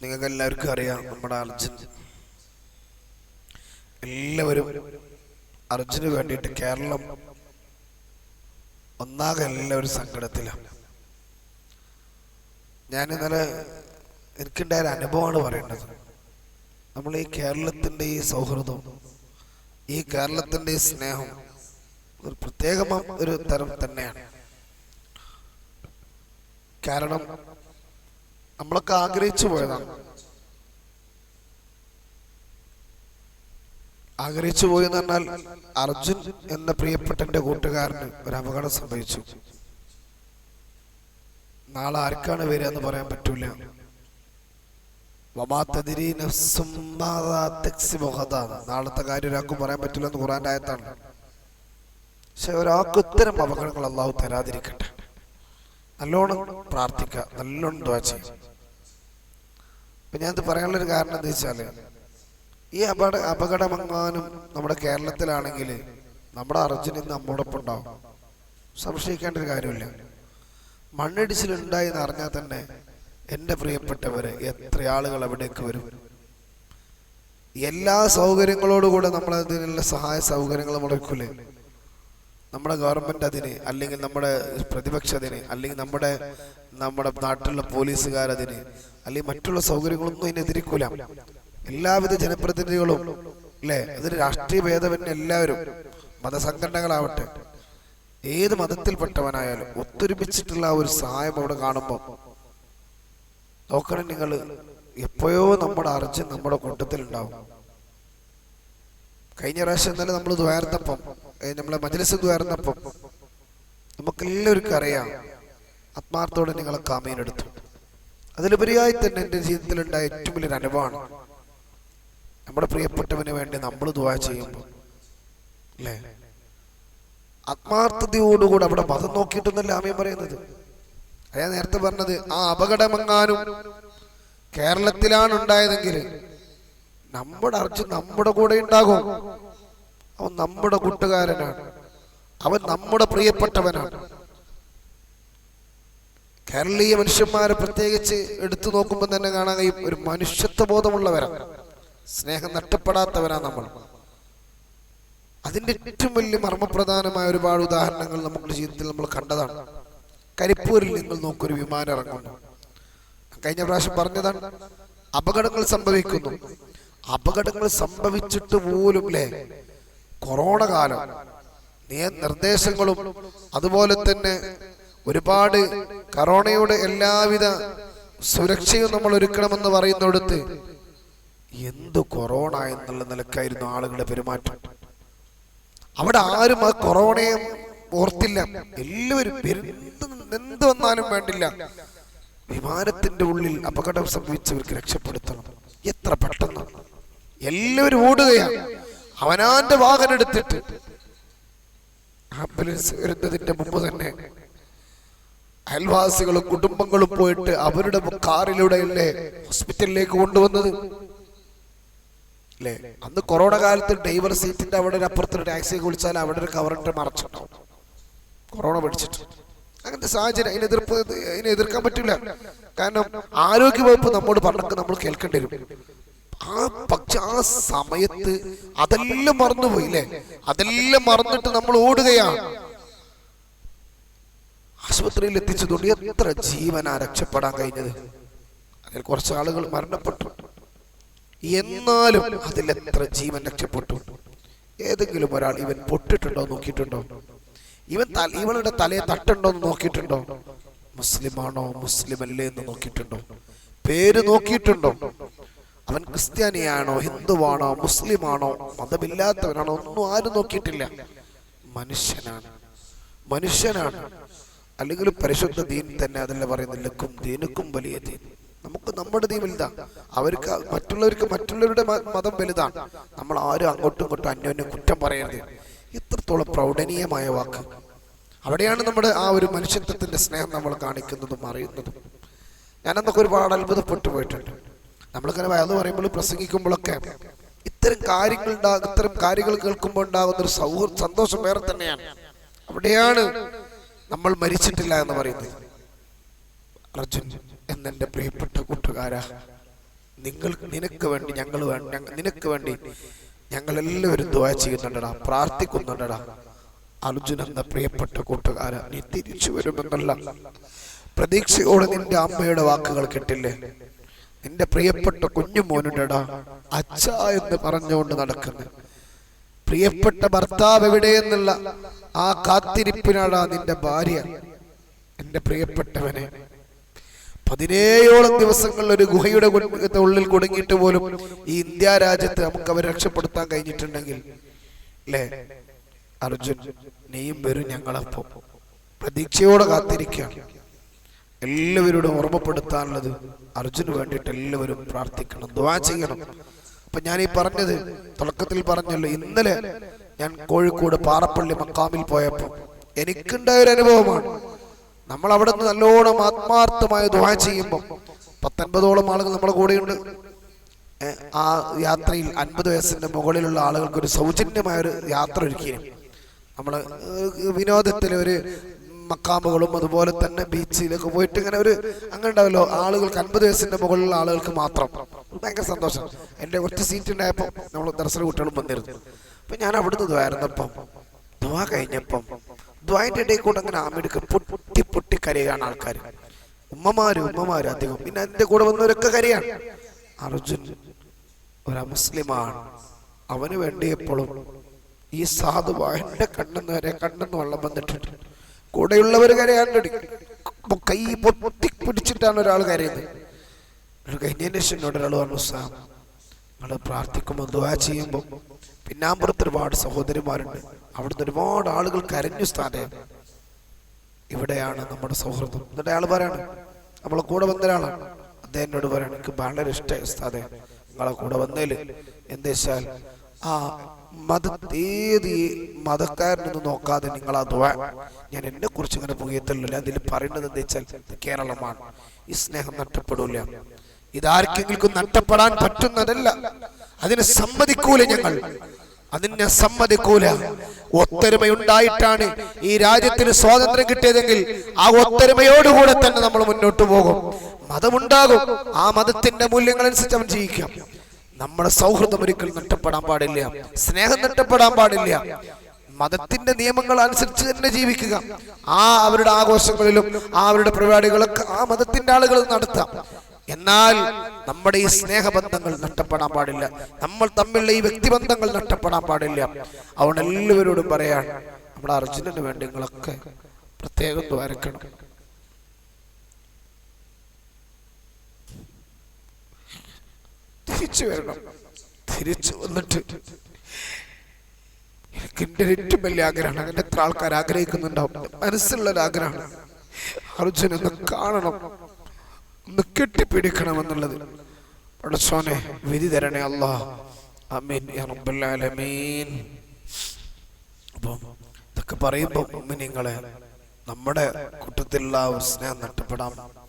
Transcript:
നിങ്ങൾക്ക് എല്ലാവർക്കും അറിയാം നമ്മുടെ അർജുൻ. എല്ലാവരും അർജുന് വേണ്ടിയിട്ട് കേരളം ഒന്നാകെ എല്ലാവരും സങ്കടത്തിലാണ് ഞാൻ ഇന്നലെ എനിക്കുണ്ടായ ഒരു അനുഭവമാണ് പറയേണ്ടത്. നമ്മൾ ഈ കേരളത്തിന്റെ ഈ സൗഹൃദം ഈ കേരളത്തിന്റെ ഈ സ്നേഹം ഒരു പ്രത്യേകമ ഒരു തരം തന്നെയാണ്. കാരണം നമ്മളൊക്കെ ആഗ്രഹിച്ചു പോയതാണ്. ആഗ്രഹിച്ചു പോയി എന്ന് പറഞ്ഞാൽ അർജുൻ എന്ന പ്രിയപ്പെട്ടന്റെ കൂട്ടുകാരന് ഒരു അപകടം സംഭവിച്ചു. നാളെ ആർക്കാണ് വരിക എന്ന് പറയാൻ പറ്റൂല. നാളത്തെ കാര്യം ഒരാൾക്കും പറയാൻ പറ്റില്ല എന്ന് ഖുറാന്റെ ആയത്താണ്. പക്ഷെ ഒരാൾക്ക് ഇത്തരം അപകടങ്ങൾ അള്ളാഹു തരാതിരിക്കട്ടെ. നല്ലോണം പ്രാർത്ഥിക്കുക. നല്ലോണം ദ്വാ ചെയ്യും ഇപ്പൊ ഞാനത് പറയാനുള്ളൊരു കാരണം എന്താ വെച്ചാൽ ഈ അപകട അപകടമെങ്ങാനും നമ്മുടെ കേരളത്തിലാണെങ്കിൽ നമ്മുടെ അർജുൻ ഇന്ന് നമ്മോടൊപ്പം ഉണ്ടാവും സംശയിക്കേണ്ട ഒരു കാര്യമില്ല. മണ്ണിടിച്ചിലുണ്ടായി എന്ന് അറിഞ്ഞാൽ തന്നെ എന്റെ പ്രിയപ്പെട്ടവരെ എത്ര ആളുകൾ അവിടേക്ക് വരും. എല്ലാ സൗകര്യങ്ങളോടുകൂടെ നമ്മൾ അതിനുള്ള സഹായ സൗകര്യങ്ങൾ മുടക്കൂലേ. നമ്മുടെ ഗവൺമെന്റ് അതിന് അല്ലെങ്കിൽ നമ്മുടെ പ്രതിപക്ഷ അതിന് അല്ലെങ്കിൽ നമ്മുടെ നമ്മുടെ നാട്ടിലുള്ള പോലീസുകാരതിന് അല്ലെങ്കിൽ മറ്റുള്ള സൗകര്യങ്ങളൊന്നും അതിനെതിരിക്കൂല. എല്ലാവിധ ജനപ്രതിനിധികളും അല്ലേ? അതിന് രാഷ്ട്രീയ ഭേദമന്യേ എല്ലാവരും. മതസംഘടനകളാവട്ടെ. ഏത് മതത്തിൽപ്പെട്ടവനായാലും ഒത്തൊരുമിച്ചിട്ടുള്ള ഒരു സഹായം അവിടെ കാണുമ്പോൾ നോക്കണം നിങ്ങൾ എപ്പോഴോ നമ്മുടെ അർജുൻ നമ്മുടെ കൂട്ടത്തിലുണ്ടാവും. കഴിഞ്ഞ പ്രാവശ്യം ഇന്നലെ നമ്മൾ ദ്വാരത്തപ്പം നമ്മളെ മജ്ലിസ് കയറുന്നപ്പം നമുക്കെല്ലാവർക്കും അറിയാം ആത്മാർത്ഥത്തോടെ നിങ്ങളെ കാമീനെടുത്തു അതിലുപരിയായി തന്നെ എന്റെ ജീവിതത്തിലുണ്ടായ ഏറ്റവും വലിയൊരു അനുഭവമാണ്. നമ്മുടെ പ്രിയപ്പെട്ടവന് വേണ്ടി നമ്മൾ ദുവാ ചെയ്യുമ്പോൾ അല്ലേ? ആത്മാർത്ഥതയോടുകൂടെ അവിടെ മതം നോക്കിയിട്ടൊന്നല്ല ആമയം പറയുന്നത്. അയാ നേരത്തെ പറഞ്ഞത് ആ അപകടമെങ്ങാനും കേരളത്തിലാണ് ഉണ്ടായതെങ്കിൽ നമ്മുടെ അർജുൻ നമ്മുടെ കൂടെ ഉണ്ടാകും. അവൻ നമ്മുടെ കൂട്ടുകാരനാണ്. അവൻ നമ്മുടെ പ്രിയപ്പെട്ടവനാണ്. കേരളീയ മനുഷ്യന്മാരെ പ്രത്യേകിച്ച് എടുത്തു നോക്കുമ്പോൾ തന്നെ കാണാൻ കഴിയും. ഒരു മനുഷ്യത്വ ബോധമുള്ളവരാണ് സ്നേഹം നഷ്ടപ്പെടാത്തവരാ നമ്മൾ. അതിന്റെ ഏറ്റവും വലിയ മർമ്മപ്രധാനമായ ഒരുപാട് ഉദാഹരണങ്ങൾ നമ്മുടെ ജീവിതത്തിൽ നമ്മൾ കണ്ടതാണ്. കരിപ്പൂരിൽ നിങ്ങൾ നോക്കൊരു വിമാനം ഇറങ്ങുന്നു. കഴിഞ്ഞ പ്രാവശ്യം പറഞ്ഞതാണ് അപകടങ്ങൾ സംഭവിക്കുന്നു. അപകടങ്ങൾ സംഭവിച്ചിട്ട് പോലും അല്ലേ കൊറോണ കാലം. നിർദ്ദേശങ്ങളും അതുപോലെ തന്നെ ഒരുപാട് കൊറോണയുടെ എല്ലാവിധ സുരക്ഷയും നമ്മൾ ഒരുക്കണമെന്ന് പറയുന്നിടത്ത് എന്ത് കൊറോണ എന്നുള്ള നിലക്കായിരുന്നു ആളുകളുടെ പെരുമാറ്റം. അവിടെ ആരും ആ കൊറോണയെ ഓർത്തില്ല. എല്ലാവരും എന്ത് വന്നാലും വേണ്ടില്ല. വിമാനത്തിന്റെ ഉള്ളിൽ അപകടം സംഭവിച്ചവർക്ക് രക്ഷപ്പെടുത്തണം. എത്ര പെട്ടെന്ന്. എല്ലാവരും ഓടുകയാണ്. അവനാന്റെ വാഹനം എടുത്തിട്ട് ആംബുലൻസ് വരുന്നതിന്റെ മുമ്പ് തന്നെ അയൽവാസികളും കുടുംബങ്ങളും പോയിട്ട് അവരുടെ കാറിലൂടെയല്ലേ ഹോസ്പിറ്റലിലേക്ക് കൊണ്ടുവന്നത്. അല്ലേ അന്ന് കൊറോണ കാലത്ത് ഡ്രൈവർ സീറ്റിന്റെ അവിടെ ഒരു അപ്പുറത്ത് ടാക്സി വിളിച്ചാൽ അവിടെ ഒരു കവറിന്റെ മറച്ചിട്ടുണ്ടാവും കൊറോണ പിടിച്ചിട്ട്. അങ്ങനത്തെ സാഹചര്യം അതിനെ എതിർപ്പ് അതിനെ എതിർക്കാൻ പറ്റില്ല. കാരണം ആരോഗ്യവകുപ്പ് നമ്മോട് പറഞ്ഞൊക്കെ നമ്മൾ കേൾക്കേണ്ടി വരും. ആ പക്ഷെ ആ സമയത്ത് അതെല്ലാം മറന്നുപോയി അല്ലേ അതെല്ലാം മറന്നിട്ട് നമ്മൾ ഓടുകയാണ് ആശുപത്രിയിൽ എത്തിച്ചതുകൊണ്ട് എത്ര ജീവനാ രക്ഷപ്പെടാൻ കഴിഞ്ഞത്. അതിൽ കുറച്ച് ആളുകൾ മരണപ്പെട്ടു. എന്നാലും അതിൽ എത്ര ജീവൻ രക്ഷപ്പെട്ടു? ഏതെങ്കിലും ഒരാൾ ഇവൻ പൊട്ടിട്ടുണ്ടോ നോക്കിയിട്ടുണ്ടോ? ഇവൻ ഇവളുടെ തലയെ തട്ടുണ്ടോ എന്ന് നോക്കിയിട്ടുണ്ടോ? മുസ്ലിമാണോ മുസ്ലിം അല്ലേ എന്ന് നോക്കിയിട്ടുണ്ടോ? പേര് നോക്കിയിട്ടുണ്ടോ? അവൻ ക്രിസ്ത്യാനിയാണോ ഹിന്ദുവാണോ മുസ്ലിമാണോ മതമില്ലാത്തവനാണോ ഒന്നും ആരും നോക്കിയിട്ടില്ല. മനുഷ്യനാണ്. മനുഷ്യനാണ്. അല്ലെങ്കിൽ പരിശുദ്ധ ദീൻ തന്നെ അതല്ല പറയുന്നത്. ലക്കും ദീനുക്കും വലിയ ദീൻ. നമുക്ക് നമ്മുടെ ദീൻ വലുതാ. അവർക്ക് മറ്റുള്ളവർക്ക് മറ്റുള്ളവരുടെ മതം വലുതാണ് നമ്മൾ ആരും അങ്ങോട്ടും ഇങ്ങോട്ടും അന്യോന്യം കുറ്റം പറയരുത്. ഇത്രത്തോളം പ്രൗഢനീയമായ വാക്ക്. അവിടെയാണ് നമ്മുടെ ആ ഒരു മനുഷ്യത്വത്തിന്റെ സ്നേഹം നമ്മൾ കാണിക്കുന്നതും അറിയുന്നതും. ഞാനന്നൊക്കെ ഒരുപാട് അത്ഭുതപ്പെട്ടു പോയിട്ടുണ്ട്. നമ്മളിങ്ങനെ വയത് പറയുമ്പോൾ പ്രസംഗിക്കുമ്പോഴൊക്കെ ഇത്തരം കാര്യങ്ങൾ ഉണ്ടാകും ഇത്തരം കാര്യങ്ങൾ കേൾക്കുമ്പോൾ ഉണ്ടാകുന്ന ഒരു സൗഹൃദ സന്തോഷം വേറെ തന്നെയാണ്. അവിടെയാണ് നമ്മൾ മരിച്ചിട്ടില്ല എന്ന് പറയുന്നത്. അർജുൻ എന്നെ പ്രിയപ്പെട്ട കൂട്ടുകാരാ നിങ്ങൾ നിനക്ക് വേണ്ടി ഞങ്ങൾ വേണ്ടി നിനക്ക് വേണ്ടി ഞങ്ങളെല്ലാവരും ദ്വാ ചെയ്യുന്നുണ്ടടാ പ്രാർത്ഥിക്കുന്നുണ്ടടാ. അർജുൻ എന്ന പ്രിയപ്പെട്ട കൂട്ടുകാര നീ തിരിച്ചു വരുമെന്നല്ല. പ്രതീക്ഷയോടെ നിന്റെ അമ്മയുടെ വാക്കുകൾ കേട്ടില്ലേ? നിന്റെ പ്രിയപ്പെട്ട കുഞ്ഞു മോനുണ്ടടാ അച്ഛ എന്ന് പറഞ്ഞുകൊണ്ട് നടക്കുന്നു. പ്രിയപ്പെട്ട ഭർത്താവ് എവിടെയെന്നുള്ള ആ കാത്തിരിപ്പിനാടാ നിന്റെ ഭാര്യ എന്റെ പ്രിയപ്പെട്ടവനെ. പതിനേഴോളം ദിവസങ്ങൾ ഒരു ഗുഹയുടെ ഉള്ളിൽ കുടുങ്ങിയിട്ട് പോലും ഈ ഇന്ത്യ രാജ്യത്ത് നമുക്ക് അവരെ രക്ഷപ്പെടുത്താൻ കഴിഞ്ഞിട്ടുണ്ടെങ്കിൽ അല്ലേ അർജുൻ നീയും വരും ഞങ്ങളപ്പം. പ്രതീക്ഷയോടെ കാത്തിരിക്കുകയാണ് എല്ലാവരോടും ഓർമ്മപ്പെടുത്താനുള്ളത് അർജുന് വേണ്ടിയിട്ട് എല്ലാവരും പ്രാർത്ഥിക്കണം ദ്വാ ചെയ്യണം. അപ്പൊ ഞാൻ ഈ പറഞ്ഞത് തുടക്കത്തിൽ പറഞ്ഞല്ലോ ഇന്നലെ ഞാൻ കോഴിക്കോട് പാറപ്പള്ളി മക്കാമിൽ പോയപ്പോ എനിക്കുണ്ടായ ഒരു അനുഭവമാണ്. നമ്മൾ അവിടെ നിന്ന് നല്ലോണം ആത്മാർത്ഥമായ ദ്വാ ചെയ്യുമ്പോൾ പത്തൊൻപതോളം ആളുകൾ നമ്മുടെ കൂടെയുണ്ട്. ആ യാത്രയിൽ അൻപത് വയസ്സിന്റെ മുകളിലുള്ള ആളുകൾക്ക് ഒരു സൗജന്യമായ ഒരു യാത്ര ഒരുക്കിയിരുന്നു. നമ്മൾ വിനോദത്തിൽ ഒരു മക്കാമുകളും അതുപോലെ തന്നെ ബീച്ചിലൊക്കെ പോയിട്ട് ഇങ്ങനെ ഒരു അങ്ങനെ ഉണ്ടാവല്ലോ ആളുകൾക്ക് അൻപത് വയസ്സിന്റെ മുകളിലുള്ള ആളുകൾക്ക് മാത്രം. ഭയങ്കര സന്തോഷം. എന്റെ ഒറ്റ സീറ്റ് ഉണ്ടായപ്പോൾ നമ്മൾ ദർശന കുട്ടികളും വന്നിരുന്നു. അപ്പൊ ഞാൻ അവിടുന്ന് ദ്വായിരുന്നപ്പം ദ്വാ കഴിഞ്ഞപ്പം ദ്വാന്റെ ഇടയിൽ കൂടെ അങ്ങനെ ആമെടുക്കും പൊട്ടി പൊട്ടി കരയാണ് ആൾക്കാർ ഉമ്മമാര് ഉമ്മമാര് അധികം. പിന്നെ എന്റെ കൂടെ വന്നവരൊക്കെ കരയാണ്. അർജുൻ ഒരു മുസ്ലിമാണ്. അവന് വേണ്ടി എപ്പോഴും ഈ സാധുവ എന്റെ കണ്ണെന്ന് വരെ കണ്ണെന്ന് വെള്ളം വന്നിട്ടുണ്ട്. കൂടെയുള്ളവർ കരയാൻ തുടങ്ങി കൈ പൊത്തി പിടിച്ചിട്ടാണ് ഒരാൾ കരയുന്നത്. കഴിഞ്ഞതിന് ഒരാൾ പറഞ്ഞു സാം നിങ്ങൾ പ്രാർത്ഥിക്കുമ്പോൾ ദുവാ ചെയ്യുമ്പോൾ പിന്നാമ്പുറത്ത് ഒരുപാട് സഹോദരിമാരുണ്ട്. അവിടുന്ന് ഒരുപാട് ആളുകൾ കരഞ്ഞു സ്ഥാനം ഇവിടെയാണ് നമ്മുടെ സൗഹൃദം. എന്നിട്ട് അയാൾ പറയാണ് നമ്മളെ കൂടെ വന്ന ഒരാളാണ്. അദ്ദേഹം എന്നോട് പറയാണ് എനിക്ക് വളരെ ഇഷ്ടമായി സ്ഥാനം നിങ്ങളെ കൂടെ വന്നതിൽ എന്താ വെച്ചാൽ ആ മത ഏത് ഈ മതക്കാരനൊന്നും നോക്കാതെ നിങ്ങൾ ആ ഞാൻ എന്നെ കുറിച്ച് ഇങ്ങനെ പുകയത്തല്ലോ അതിൽ പറയുന്നത് എന്താ വെച്ചാൽ കേരളമാണ്. ഈ സ്നേഹം നഷ്ടപ്പെടൂല. ഇതാർക്കെങ്കിലും നഷ്ടപ്പെടാൻ പറ്റുന്നതല്ല. അതിനെ സമ്മതിക്കൂല ഞങ്ങൾ. അതിനെ സമ്മതിക്കൂല. ഒത്തൊരുമയുണ്ടായിട്ടാണ് ഈ രാജ്യത്തിന് സ്വാതന്ത്ര്യം കിട്ടിയതെങ്കിൽ ആ ഒത്തൊരുമയോടുകൂടെ തന്നെ നമ്മൾ മുന്നോട്ട് പോകും. മതമുണ്ടാകും. ആ മതത്തിന്റെ മൂല്യങ്ങൾ അനുസരിച്ച് അവൻ ജീവിക്കാം. നമ്മുടെ സൗഹൃദം ഒരിക്കലും നഷ്ടപ്പെടാൻ പാടില്ല. സ്നേഹം നഷ്ടപ്പെടാൻ പാടില്ല. മതത്തിന്റെ നിയമങ്ങൾ അനുസരിച്ച് തന്നെ ജീവിക്കുക. ആ അവരുടെ ആഘോഷങ്ങളിലും ആ അവരുടെ പരിപാടികളൊക്കെ ആ മതത്തിന്റെ ആളുകൾ നടത്താം. എന്നാൽ നമ്മുടെ ഈ സ്നേഹബന്ധങ്ങൾ നഷ്ടപ്പെടാൻ പാടില്ല. നമ്മൾ തമ്മിലുള്ള ഈ വ്യക്തിബന്ധങ്ങൾ നഷ്ടപ്പെടാൻ പാടില്ല. അതുകൊണ്ട് എല്ലാവരോടും പറയാൻ നമ്മുടെ അർജുനന് വേണ്ടി നിങ്ങളൊക്കെ പ്രത്യേകം ദ്വാരക്കണം. തിരിച്ചു വരണം. തിരിച്ചു വന്നിട്ട് എനിക്ക് എന്റെ ഏറ്റവും വലിയ ആഗ്രഹമാണ്. അങ്ങനെ എത്ര ആൾക്കാർ ആഗ്രഹിക്കുന്നുണ്ടാവും. മനസ്സിലുള്ള ഒരു ആഗ്രഹമാണ് അർജുൻ ഒന്ന് കാണണം. ഒന്ന് കെട്ടിപ്പിടിക്കണമെന്നുള്ളത്. പടച്ചോനെ വിധി തരണേ അല്ലാ അമീൻ അപ്പം ഇതൊക്കെ പറയുമ്പോൾ നിങ്ങളെ നമ്മുടെ കൂട്ടത്തിലുള്ള സ്നേഹം നഷ്ടപ്പെടാം.